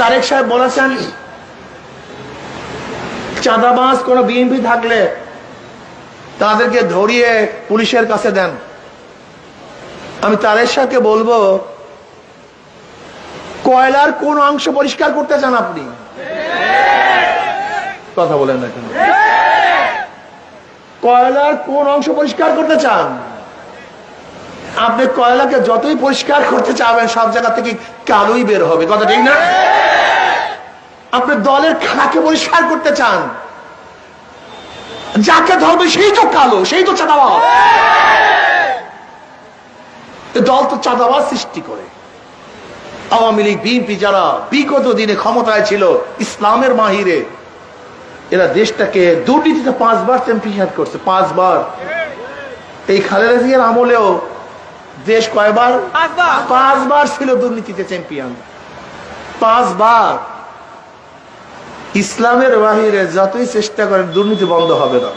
তারেক সাহেব বলেছেন, চাঁদাবাজ কোন বিএনপি থাকলে তাদেরকে ধরিয়ে পুলিশের কাছে দেন। আমি তারেক সাহেবকে বলব, কয়লার কোন অংশ পরিষ্কার করতে চান আপনি? কথা বলেন না কয়লার কোন অংশ পরিষ্কার করতে চান? আপনি কয়লাকে যতই পরিষ্কার করতে চাবেন, সব জায়গা থেকে কালোই বের হবে। কথা ঠিক না? আপনি দলের খানাকে পরিষ্কার করতে চান। যাকে ধরবে সেই তো কালো সেই তো চাঁদাবাজ। দল তো চাঁদাবাজ সৃষ্টি করে। আওয়ামী লীগ বিএনপি যারা বিগত দিনে ক্ষমতায় ছিল ইসলামের মাহিরে এরা দেশটাকে দুর্নীতিতে পাঁচবার চ্যাম্পিয়ন করছে পাঁচবার। এই খালেদা জিয়ার আমলেও দেশ কয়বার? পাঁচবার। ছিল দুর্নীতিতে চ্যাম্পিয়ন পাঁচবার। ইসলামের বাহিরে যতই চেষ্টা করেন দুর্নীতি বন্ধ হবে না।